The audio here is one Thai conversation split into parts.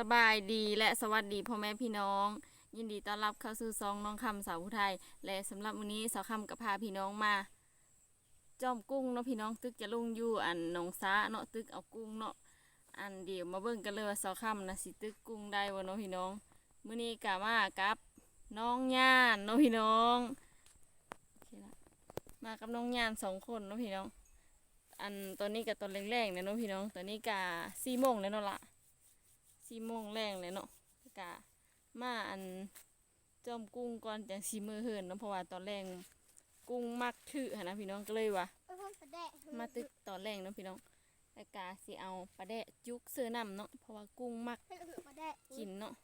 สบายดีและสวัสดีพ่อแม่พี่น้อง ยินดีต้อนรับเข้าสู่ซองน้องคำสาวผู้ไทย และสำหรับวันนี้สาวคำกับพาพี่น้องมา จอมกุ้งเนาะพี่น้องตึกจะลุงอยู่อันหนองซ้าเนาะตึกเอากุ้งเนาะอันเดียวมาเบิ่งกันเลยว่าสาวคำนะสิตึกกุ้งได้บ่เนาะพี่น้องมื้อนี้กะมากับน้องย่านเนาะพี่น้องโอเคละมากับน้องย่านสองคนเนาะพี่น้อง อันตอนนี้กับตอนแรงๆเนี่ยเนาะพี่น้องตอนนี้กะสี่โมงแล้วเนาะละ สี่โมงแรงเลยเนาะกะมาอันจอมกุ้งก่อนจังสีมือเหินเนาะเพราะว่าตอนแรงกุ้งมักถือหั้นนะพี่น้องก็เลยว่าเอ้ยพ่อประแดะมาตึกตอนแรงเนาะพี่น้องแล้วกะสิเอาปลาแดะจุกเสื้อน้ำเนาะเพราะว่ากุ้งมักเฮ้ยเอาประแดะกินเนาะ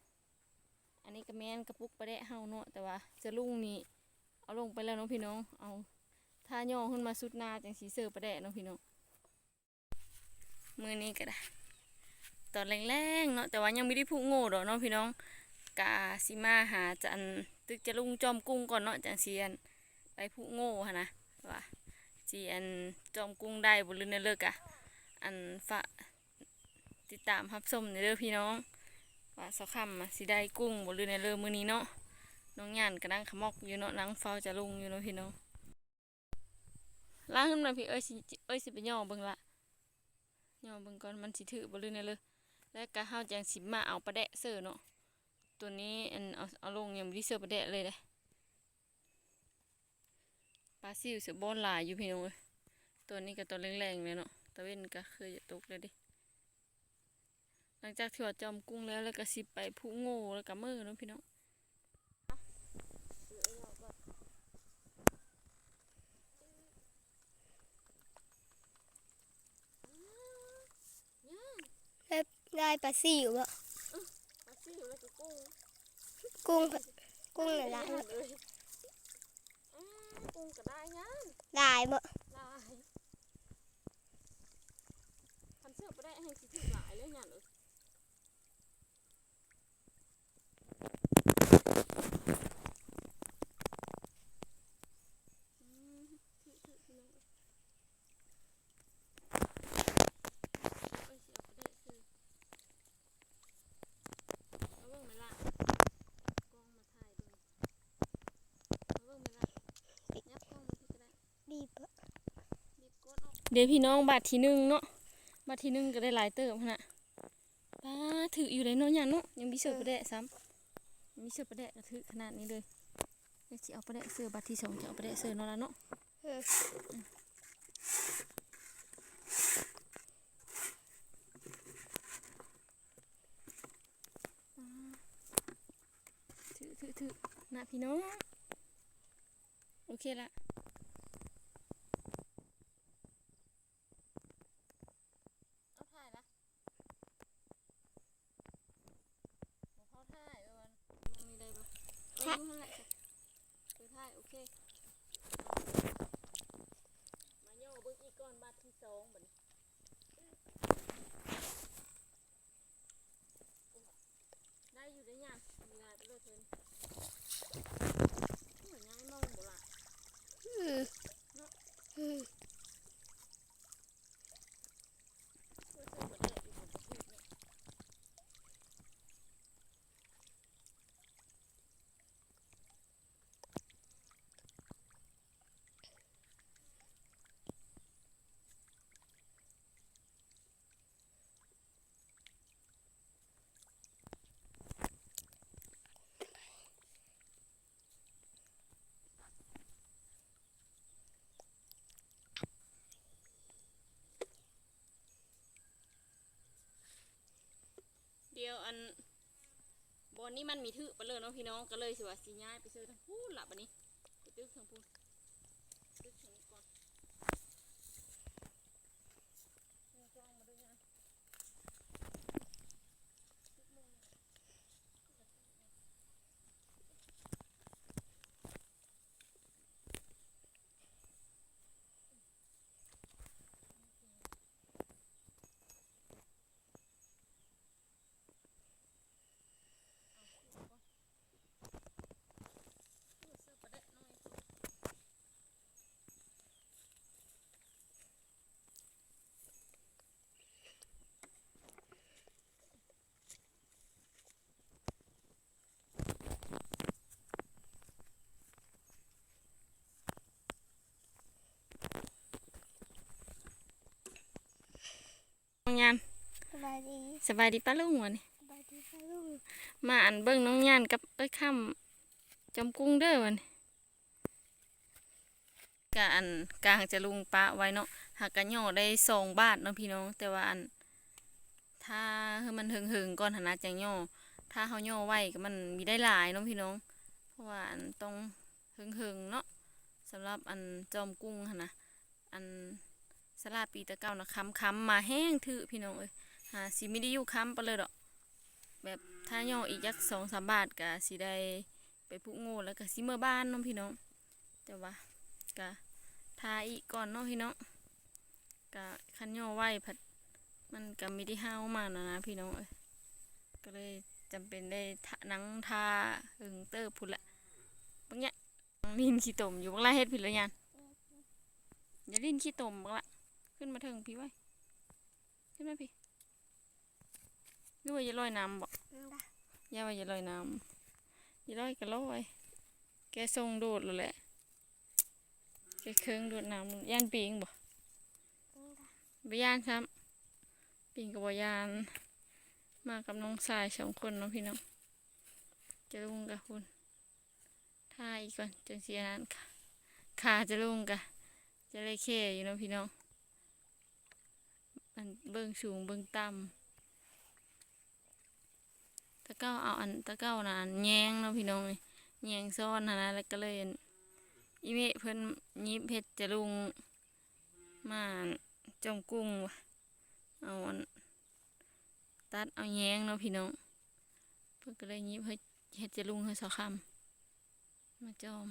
อันนี้ก็แม่นกระปุกปลาแดะเฮาเนาะแต่ว่าจะลุงนี่เอาลงไปแล้วเนาะพี่น้อง เอาท่าย่อขึ้นมาสุดหน้าจังสีเสื้อปลาแดะเนาะพี่น้องมือนี้ก็ได้ ตอนแรงๆเนาะแต่ว่ายังไม่ได้พูโง่ดอกเนาะพี่น้องกาสิมาหาจันตึกจะลุงจอมกุ้งก่อนเนาะจังเสียนไปพูโง่ฮะนะว่าจีอันจอมกุ้งได้บุรุษในเลิกอะอันฝะติดตามรับชมในเด้อพี่น้องว่าสักคำอะสิได้กุ้งบุรุษในเลิกมื้อนี้เนาะน้องหยานก็นั่งขมอกอยู่เนาะนั่งเฝ้าจะลุงอยู่เนาะพี่น้องล้างขึ้นมาพี่เอ้ยสิเอ้ยสิไปย่อเบิ่งละย่อเบิ่งก่อนมันสิถือบุรุษในเลิก แล้วก็เฮาจังสิมาเอาปลาแดะเสือเนาะตัวนี้อันเอาเอาลงยังไม่ได้เสือปลาแดะเลยเลยปลาซิวเสือบอนหลายอยู่พี่น้องเลยตัวนี้ก็ตัวแรงๆเลยเนาะตะเว้นก็เคยจะตกเลยดิหลังจากที่ว่าจอมกุ้งแล้วแล้วก็สิไปผู้โง่แล้วก็มือเนาะพี่น้อง เฮ้ย ได้ปลาซิวบ่ปลาซิวแล้วก็กุ้งกุ้งกุ้งน่ะหลายเลยกุ้งก็ได้ยังหลายบ่หลายคันเสือปลาแดะให้สิถือหลายเลยเนี่ยเลย อืมถือถือพี่น้องเอ้ยเสียก็ได้ซื้อเอาเบิ่งไหมล่ะกล้องมาถ่ายดูเอาเบิ่งไหมล่ะยับกล้องมาที่ก็ได้ ดีบ่ รีบกดออก เดี๋ยวพี่น้องบาทที่หนึ่งเนาะบาทที่หนึ่งก็ได้หลายเติมขนาดป้าถืออยู่เลยเนาะอย่างเนาะยังมีเสือประแดะซ้ำยังมีเสือประแดะก็ถือขนาดนี้เลยเดี๋ยวสิเอาประแดะเสือบาทที่สองจะเอาประแดะเสือเนาะละเนาะถือถือถือนะพี่น้อง โอเคละเอาถ่ายละเอาเข้าถ่ายเอาวันมันมีได้ปะเออดูหั่นแหละคือถ่ายโอเค มาโย่เบิ้งอีกก่อนบาทที่สองบัดนี้ได้อยู่ได้ยังมีลายไปเลยเพิ่นเหมือนยังไม่มองบ่ล่ะ อืมอืม เพื่อเสื้อบ่ได้อยู่บนกระปุกเนี่ย เดียวอันบอนนี่มันมีถือไปเลยเนาะพี่น้องก็เลยสิว่าสิย้ายไปซื้อทั้งพูนละบัดนี้ไปตึกทั้งพูนตึกทั้งนี้ก่อนเอากล้องมาด้วยนะตึกมุมนี่เอาคู่ก่อน เสื้อประเดะหน่อย น้องยานสบายดีสบายดีป้าลุงวะนี่สบายดีค่ะลุงมาอันเบิ่งน้องยานกับเอ้ยค่ำจอมกุ้งเด้อวะนี่กะอันกลางจะลุงปะไว้เนาะหากกะย่อได้สองบาทเนาะพี่น้อง แต่ว่าอัน ถ้าให้มันหึงๆก่อนหนนะจังย่อถ้าเฮาย่อไว้ก็มันมีได้หลายเนาะพี่น้อง เพราะว่าอันต้องหึงๆเนาะสำหรับอันจอมกุ้งหั่นนะอัน สลาปีตะเก้านะค้ำค้ำมาแห้งถือพี่น้องเอ้ยหาสิไม่ได้อยู่ค้ำไปเลยดอก แบบถ้าย่ออีกยักสองสามบาทก็สิได้ไปพุกโง่แล้วก็สิเมื่อบ้านเนาะพี่น้อง แต่ว่าก็ทาอีกก่อนเนาะพี่น้องก็คันย่อไว้ผัดมันก็ไม่ได้ห้าวมากนะนะพี่น้องเอ้ยก็เลยจำเป็นได้ทานังทาหึงเตอร์พุ่นละบางอย่างลินขี้ตมอยู่บางไรเฮ็ดผิดแล้วยันอย่าลินขี้ตมบางละ ขึ้นมาเถิงพี่ไว้ขึ้นมาพี่ด้วยอย่าลอยน้ำบ่นั่นล่ะอย่าว่าอย่าลอยน้ำอย่าลอยก็ลอยแกทรงโดดเลยแหละแกเคืองโดดน้ำย่านปิงบ่นั่นล่ะบ่ย่านครับปิงกับบ่ย่าน มากับน้องสายสองคนเนาะพี่น้องจะลุงกับคุณท่าอีกก่อนจังเสียนั้นค่ะขาจะลุงกะจะเลยเคอยู่เนาะพี่น้อง มันเบิ่งสูงเบิ่งต่ำตะเก้าเอาอันตะเก้านะอันแยงเนาะพี่น้องเอ้ยแยงซ้อนนะนะแล้วก็เลยอีเมเพิ่นยิบเฮ็ดจะลุงมาจอมกุ้งวะเอาอันตัดเอาแยงเนาะพี่น้องเพิ่นก็เลยยิบเฮ็ดเฮ็ดจะลุงให้สอคำมาจอม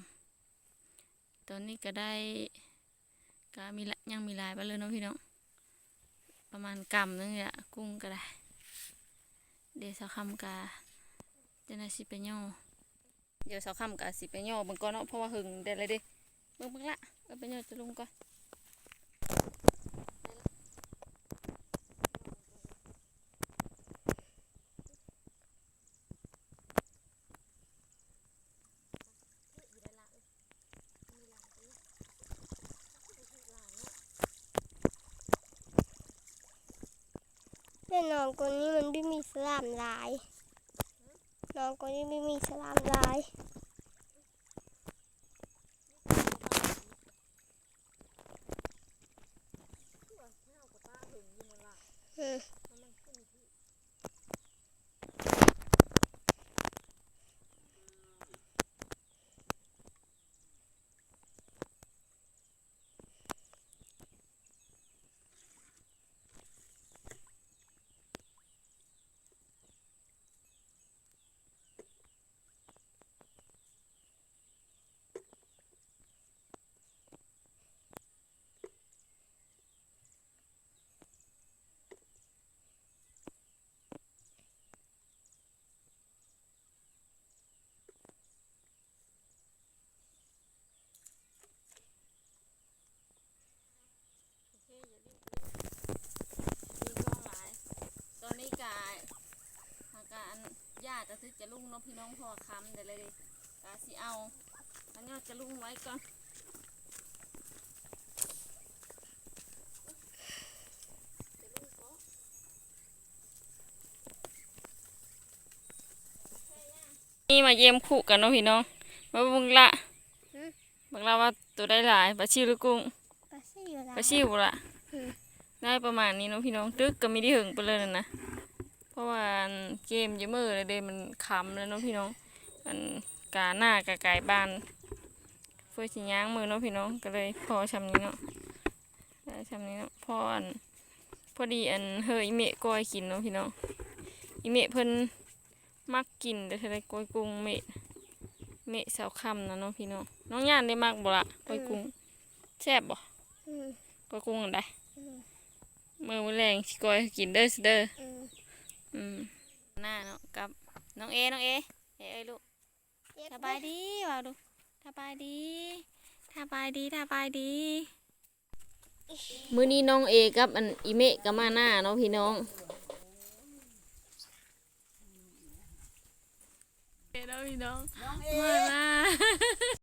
ตอนนี้ก็ได้ก็มีละยังมีลายไปเลยเนาะพี่น้อง ประมาณกำนึงเนี่ยกุ้งก็ได้ เดี๋ยวสักคำกาจะน่าสิไปย่อเดี๋ยวสักคำกาสิไปย่อเบิ่งก่อนเนาะเพราะว่าหึงเด็ดเลยเดิเบิ่งเบิ่งละเอาไปย่อจะลุงก่อน แต่น้องคนนี้มันไม่มีสลามลาย น้องคนนี้ไม่มีสลามลายอืม มีกล้องหลายตอนนี้กาอาการ ญาติจะทึกจะลุงเนาะพี่น้องพอคำเดี๋ยวเลยดิกาสิเอาอันนี้จะลุงไว้ก่อนนี่มาเยี่ยมคู่กันเนาะพี่น้องมาเบิ่งละเบิ่งละว่าตัวได้หลายปลาชิวหรือกุ้งปลาซิวลาปลาชิวละอืมได้ประมาณนี้เนาะพี่น้องตึกก็ไม่ได้หึงไปเลยนะนะเพ ราะว่าอันเกมเยอะมือเลยเดมันคำแล้วเนาะพี่น้องอันกาหน้ากาไก่บ้านเพื่อสิย่างมือเนาะพี่น้องก็เลยพอชำนี้เนาะได้ชำนี้เนาะพออันพอดีอันเฮยอีเมะก้อยกินเนาะพี่น้องอีเมะเพิ่นมักกินแต่ทะเลก้อยกุ้งเมะเมะสาวคำนะเนาะพี่น้องน้องย่านได้มักบ่ละก้อยกุ้งแซ่บบ่อืมก้อยกุ้งอันใดอืมมือมื้อแรงสิก้อยให้กินเด้อสิเด้ออืมอืมหน้าเนาะกับ น้องเอ น้องเอ เอเอ้ยลูกเจ็บสบายดีว่าดูสบายดีสบายดีสบายดี มื้อนี้น้องเอกับอันอีเมะก็มาหน้าเนาะพี่น้องเอเนาะพี่น้อง มาหน้า